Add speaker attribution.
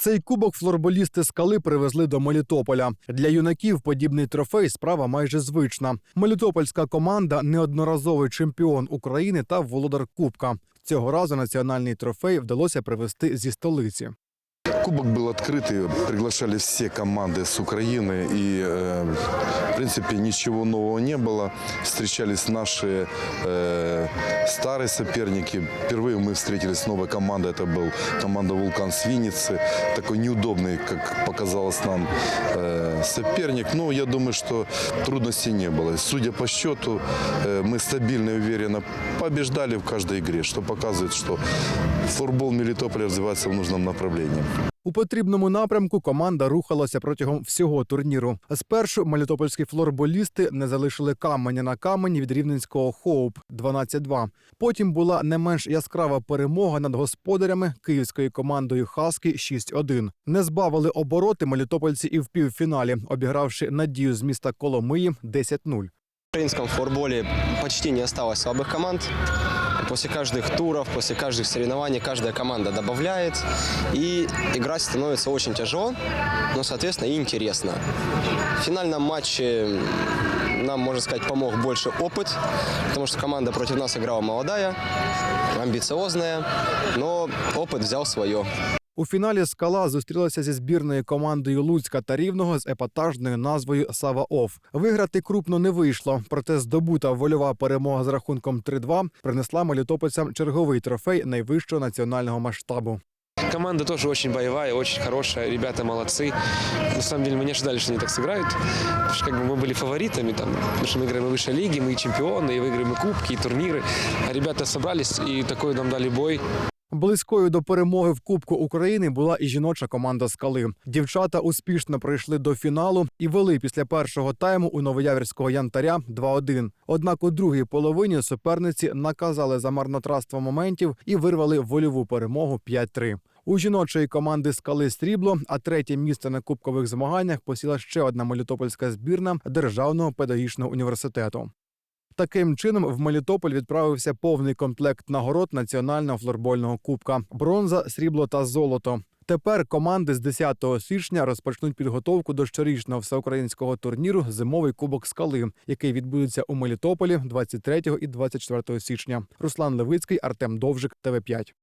Speaker 1: Цей кубок флорболісти скали привезли до Мелітополя. Для юнаків подібний трофей справа майже звична. Мелітопольська команда неодноразовий чемпіон України та володар Кубка. Цього разу національний трофей вдалося привезти зі столиці.
Speaker 2: Кубок был открытый, приглашали все команды с Украины, и, э, в принципе, ничего нового не было. Встречались наши э, старые соперники. Впервые мы встретились с новой командой, это был команда «Вулкан» с. Такой неудобный, как показалось нам, э, соперник. Но я думаю, что трудностей не было. Судя по счету, э, мы стабильно и уверенно побеждали в каждой игре, что показывает, что футбол Мелитополя развивается в нужном направлении.
Speaker 1: У потрібному напрямку команда рухалася протягом всього турніру. Спершу мелітопольські флорболісти не залишили каменя на камені від рівненського Хоуп 12-2. Потім була не менш яскрава перемога над господарями київською командою Хаски 6-1. Не збавили обороти мелітопольці і в півфіналі, обігравши надію з міста Коломиї 10-0.
Speaker 3: В украинском флорболе почти не осталось слабых команд. После каждых туров, после каждых соревнований каждая команда добавляет. И играть становится очень тяжело, но, соответственно, и интересно. В финальном матче нам, можно сказать, помог больше опыт, потому что команда против нас играла молодая, амбициозная, но опыт взял свое.
Speaker 1: У фіналі скала зустрілася зі збірною командою Луцька та Рівного з епатажною назвою Сава Оф. Виграти крупно не вийшло, проте здобута вольова перемога з рахунком 3-2 принесла мелітопольцям черговий трофей найвищого національного масштабу.
Speaker 4: Команда тоже очень боевая, очень хорошая, ребята молодцы. На самом деле мы не ожидали, что они так сыграют, потому что как бы мы были фаворитами, там, потому что мы играем и в высшей лиге, мы и чемпионы, и выиграем и кубки, и турниры. А ребята собрались и такой нам дали бой.
Speaker 1: Близькою до перемоги в Кубку України була і жіноча команда скали. Дівчата успішно пройшли до фіналу і вели після першого тайму у новоявірського янтаря 2-1. Однак у другій половині суперниці наказали за марнотратство моментів і вирвали вольову перемогу 5-3. У жіночої команди скали срібло, а третє місце на кубкових змаганнях посіла ще одна мелітопольська збірна Державного педагогічного університету. Таким чином, в Мелітополь відправився повний комплект нагород національного флорбольного кубка: бронза, срібло та золото. Тепер команди з 10 січня розпочнуть підготовку до щорічного всеукраїнського турніру Зимовий кубок скали, який відбудеться у Мелітополі 23 і 24 січня. Руслан Левицький, Артем Довжик, ТВ 5